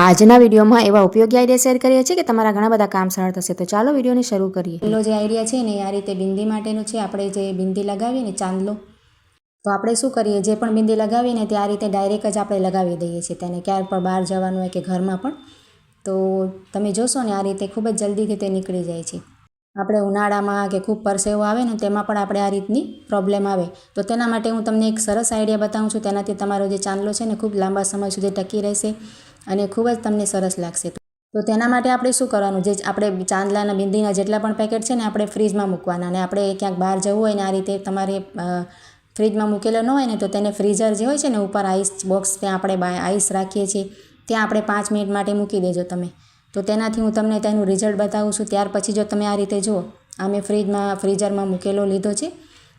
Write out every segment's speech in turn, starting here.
આજના વિડીયોમાં એવા ઉપયોગી આઈડિયા શેર કરીએ છીએ કે તમારા ઘણા બધા કામ સરળ થશે. તો ચાલો વિડીયોને શરૂ કરીએ. પહેલો જે આઈડિયા છે ને આ રીતે બિંદી માટેનું છે. આપણે જે બિંદી લગાવીએ ને ચાંદલો તો આપણે શું કરીએ? જે પણ બિંદી લગાવીએ ને તે આ રીતે ડાયરેક્ટ જ આપણે લગાવી દઈએ છીએ. તેને ક્યાર પણ બહાર જવાનું હોય કે ઘરમાં પણ. તો તમે જોશો ને આ રીતે ખૂબ જ જલ્દીથી તે નીકળી જાય છે. આપણે ઉનાળામાં કે ખૂબ પરસેવો આવે ને તેમાં પણ આપણે આ રીતની પ્રોબ્લેમ આવે. તો તેના માટે હું તમને એક સરસ આઈડિયા બતાવું છું. તેનાથી તમારો જે ચાંદલો છે ને ખૂબ લાંબા સમય સુધી ટકી રહેશે. અને ખૂબ જ તમને સરસ લાગશે. તો તેના માટે આપણે શું કરવાનું? જે આપણે ચાંદલાના બિંદીના જેટલા પણ પેકેટ છે ને, આપણે ફ્રીજમાં મૂકવાના અને આપણે ક્યાંક બહાર જવું હોય ને, આ રીતે તમારે ફ્રીજમાં મૂકેલો ન હોય ને, તો તેને ફ્રીઝર જે હોય છે ને, ઉપર આઈસ બોક્સ ત્યાં આપણે આઈસ રાખીએ છીએ. ત્યાં આપણે પાંચ મિનિટ માટે મૂકી દેજો તમે. તો તેનાથી હું તમને તેનું રિઝલ્ટ બતાવું છું. ત્યાર પછી જો તમે આ રીતે જુઓ, આ મેં ફ્રીજમાં, ફ્રીઝરમાં મૂકેલો લીધો છે.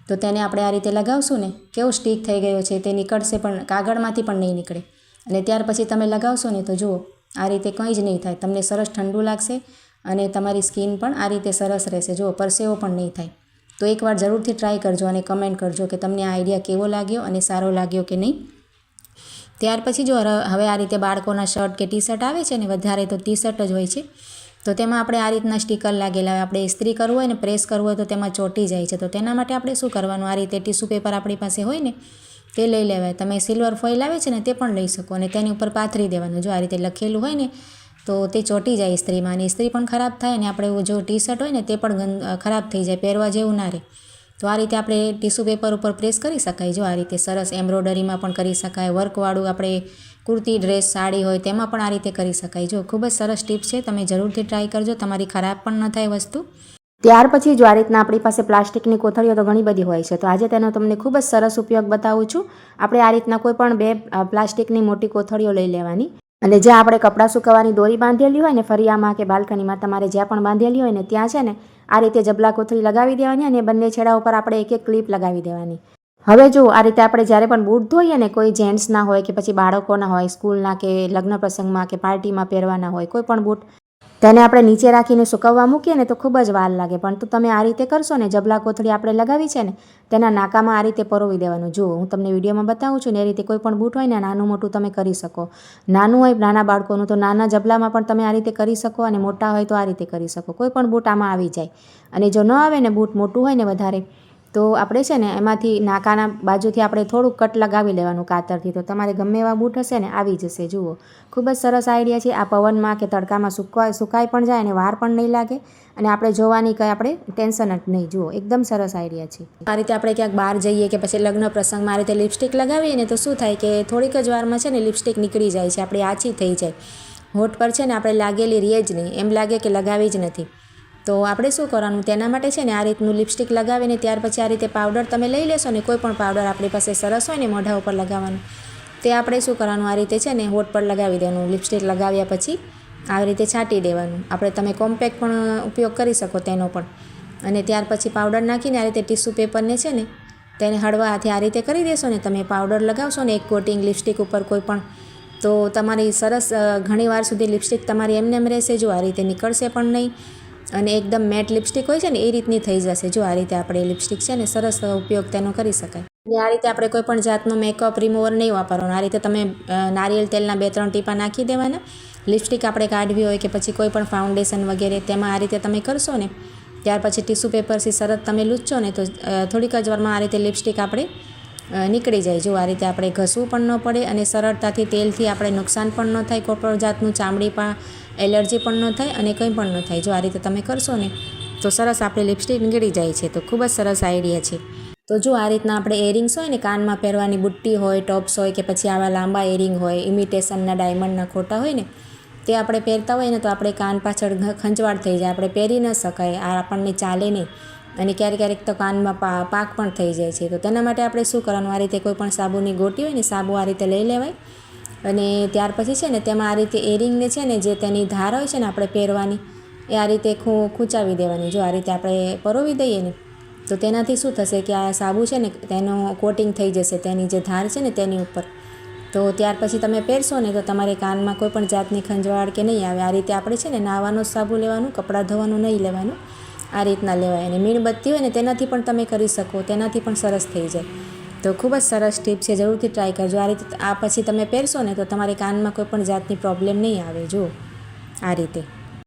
તો તેને આપણે આ રીતે લગાવશું ને, કેવો સ્ટીક થઈ ગયો છે, તે નીકળશે પણ, કાગળમાંથી પણ નહીં નીકળે. અને ત્યાર પછી તમે લગાવશો ને તો જુઓ, આ રીતે કંઈ જ નહીં થાય. તમને સરસ ઠંડુ લાગશે અને તમારી સ્કિન પણ આ રીતે સરસ રહેશે. જુઓ, પરસેવો પણ નહીં થાય. તો એકવાર જરૂરથી ટ્રાય કરજો અને કમેન્ટ કરજો કે તમને આ આઈડિયા કેવો લાગ્યો અને સારો લાગ્યો કે નહીં. ત્યાર પછી જો હવે આ રીતે બાળકોના શર્ટ કે ટી શર્ટ આવે છે ને, વધારે તો ટી શર્ટ જ હોય છે. તો તેમાં આપણે આ રીતના સ્ટીકર લાગેલા હોય. આપણે ઇસ્ત્રી કરવું હોય ને, પ્રેસ કરવું હોય તો તેમાં ચોંટી જાય છે. તો તેના માટે આપણે શું કરવાનું? આ રીતે ટીશ્યુ પેપર આપણી પાસે હોય ને તે લઈ લેવાય. તમે સિલ્વર ફોઇલ આવે છે ને તે પણ લઈ શકો અને તેની ઉપર પાથરી દેવાનું. જો આ રીતે લખેલું હોય ને, તો તે ચોંટી જાય ઇસ્ત્રીમાં અને ઇસ્ત્રી પણ ખરાબ થાય અને આપણે જો ટી શર્ટ હોય ને, તે પણ ખરાબ થઈ જાય, પહેરવા જેવું ના રહે. તો આ રીતે આપણે ટીશ્યુ પેપર ઉપર પ્રેસ કરી શકાય. જો આ રીતે સરસ એમ્બ્રોડરીમાં પણ કરી શકાય. વર્કવાળું આપણે કુર્તી ડ્રેસ સાડી હોય તેમાં પણ આ રીતે કરી શકાય. જો ખૂબ જ સરસ ટીપ છે, તમે જરૂરથી ટ્રાય કરજો. તમારી ખરાબ પણ ન થાય વસ્તુ. ત્યાર પછી જો આ રીતના આપણી પાસે પ્લાસ્ટિકની કોથળીઓ તો ઘણી બધી હોય છે. તો આજે તેનો તમને ખૂબ જ સરસ ઉપયોગ બતાવું છું. આપણે આ રીતના કોઈ પણ બે પ્લાસ્ટિકની મોટી કોથળીઓ લઈ લેવાની. અને જ્યાં આપણે કપડાં સુકવવાની દોરી બાંધેલી હોય ને ફરિયામાં કે બાલ્કનીમાં તમારે જ્યાં પણ બાંધેલી હોય ને, ત્યાં છે ને, આ રીતે જબલા કોથળી લગાવી દેવાની અને બંને છેડા ઉપર આપણે એક એક ક્લિપ લગાવી દેવાની. હવે જો આ રીતે આપણે જ્યારે પણ બૂટ ધોઈએ ને, કોઈ જેન્ટ્સના હોય કે પછી બાળકોના હોય, સ્કૂલના કે લગ્ન પ્રસંગમાં કે પાર્ટીમાં પહેરવાના હોય, કોઈ પણ બૂટ તેને આપણે નીચે રાખીને સુકવવા મૂકીએ ને તો ખૂબ જ વાર લાગે. પણ તો તમે આ રીતે કરશો ને, જબલા કોથળી આપણે લગાવી છે ને, તેના નાકામાં આ રીતે પરોવી દેવાનું. જુઓ, હું તમને વિડીયોમાં બતાવું છું ને, એ રીતે કોઈ પણ બૂટ હોય ને, નાનું મોટું તમે કરી શકો. નાનું હોય, નાના બાળકોનું, તો નાના જબલામાં પણ તમે આ રીતે કરી શકો અને મોટા હોય તો આ રીતે કરી શકો. કોઈ પણ બૂટ આમાં આવી જાય. અને જો ન આવે ને, બૂટ મોટું હોય ને, વધારે તો આપણે છે ને એમાંથી નાકાના બાજુથી આપણે થોડુંક કટ લગાવી લેવાનું કાતરથી. તો તમારે ગમે એવા બૂટ હશે ને આવી જશે, જુઓ. ખૂબ જ સરસ આઈડિયા છે આ પવનમાં કે તડકામાં સુકવાય, સુકાઈ પણ જાય અને વાર પણ નહીં લાગે અને આપણે જોવાની કંઈ આપણે ટેન્શન જ નહીં, જુઓ. એકદમ સરસ આઈડિયા છે. આ રીતે આપણે ક્યાંક બહાર જઈએ કે પછી લગ્ન પ્રસંગમાં આ રીતે લિપસ્ટિક લગાવીએ ને તો શું થાય કે થોડીક જ વારમાં છે ને લિપસ્ટિક નીકળી જાય છે, આપણી આછી થઈ જાય. હોઠ પર છે ને આપણે લાગેલી રહે જ નહીં. એમ લાગે કે લગાવી જ નથી. તો આપણે શું કરવાનું? તેના માટે છે ને આ રીતનું લિપસ્ટિક લગાવીને ત્યાર પછી આ રીતે પાવડર તમે લઈ લેશો ને કોઈ પણ પાવડર આપણી પાસે સરસ હોય ને મોઢા ઉપર લગાવવાનું. તે આપણે શું કરવાનું? આ રીતે છે ને હોઠ પર લગાવી દેવાનું, લિપસ્ટિક લગાવ્યા પછી આવી રીતે છાંટી દેવાનું. આપણે તમે કોમ્પેક્ટ પણ ઉપયોગ કરી શકો તેનો પણ. અને ત્યાર પછી પાવડર નાખીને આ રીતે ટીસ્યુ પેપરને છે ને તેને હળવા હાથે આ રીતે કરી દેશો ને તમે પાવડર લગાવશો ને એક કોટિંગ લિપસ્ટિક ઉપર કોઈ પણ, તો તમારી સરસ ઘણી વાર સુધી લિપસ્ટિક તમારી એમને એમ રહેશે જો આ રીતે નીકળશે પણ નહીં. અને એકદમ મેટ લિપસ્ટિક હોય છે ને, એ રીતની થઈ જશે. જો આ રીતે આપણે લિપસ્ટિક છે ને, સરસ ઉપયોગ તેનો કરી શકાય. અને આ રીતે આપણે કોઈ પણ જાતનો મેકઅપ રિમૂવર નહીં વાપરવાનો. આ રીતે તમે નારિયેળ તેલના બે ત્રણ ટીપા નાખી દેવાના. લિપસ્ટિક આપણે કાઢવી હોય કે પછી કોઈ પણ ફાઉન્ડેશન વગેરે, તેમાં આ રીતે તમે કરશો ને, ત્યાર પછી ટીશ્યુ પેપરથી સરસ તમે લૂચો ને, તો થોડીક જ વારમાં આ રીતે લિપસ્ટિક આપણે નીકળી જાય. જો આ રીતે આપણે ઘસવું પણ ન પડે અને સરળતાથી તેલથી આપણે નુકસાન પણ ન થાય, કોઈપણ જાતનું ચામડી પણ, એલર્જી પણ ન થાય અને કંઈ પણ ન થાય. જો આ રીતે તમે કરશો ને, તો સરસ આપણે લિપસ્ટિક નીકળી જાય છે. તો ખૂબ જ સરસ આઈડિયા છે. તો જો આ રીતના આપણે એરિંગ્સ હોય ને, કાનમાં પહેરવાની બુટ્ટી હોય, ટોપ્સ હોય કે પછી આવા લાંબા એરિંગ હોય ઇમિટેશનના ડાયમંડના ખોટા હોય ને, તે આપણે પહેરતા હોય ને, તો આપણે કાન પાછળ ખંજવાળ થઈ જાય. આપણે પહેરી ન શકાય. આ આપણને ચાલે નહીં. અને ક્યારેક ક્યારેક તો કાનમાં પાક પણ થઈ જાય છે. તો તેના માટે આપણે શું કરવાનું? આ રીતે કોઈ પણ સાબુની ગોટી હોય ને, સાબુ આ રીતે લઈ લેવાય. અને ત્યાર પછી છે ને, તેમાં આ રીતે એરિંગને છે ને, જે તેની ધાર હોય છે ને, આપણે પહેરવાની, એ આ રીતે ખૂ, ખૂંચાવી દેવાની. જો આ રીતે આપણે પરોવી દઈએ ને, તો તેનાથી શું થશે કે આ સાબુ છે ને, તેનો કોટિંગ થઈ જશે, તેની જે ધાર છે ને, તેની ઉપર. તો ત્યાર પછી તમે પહેરશો ને, તો તમારે કાનમાં કોઈ પણ જાતની ખંજવાળ કે નહીં આવે. આ રીતે આપણે છે ને નાહવાનું સાબુ લેવાનું, કપડાં ધોવાનું નહીં લેવાનું. આ રીતના લેવાય. અને મીણબત્તી હોય ને તેનાથી પણ તમે કરી શકો, તેનાથી પણ સરસ થઈ જાય. તો ખૂબ જ સરસ ટીપ છે, જરૂરથી ટ્રાય કરજો. આ રીતે, આ પછી તમે પહેરશો ને, તો તમારે કાનમાં કોઈ પણ જાતની પ્રોબ્લેમ નહીં આવે. જો આ રીતે.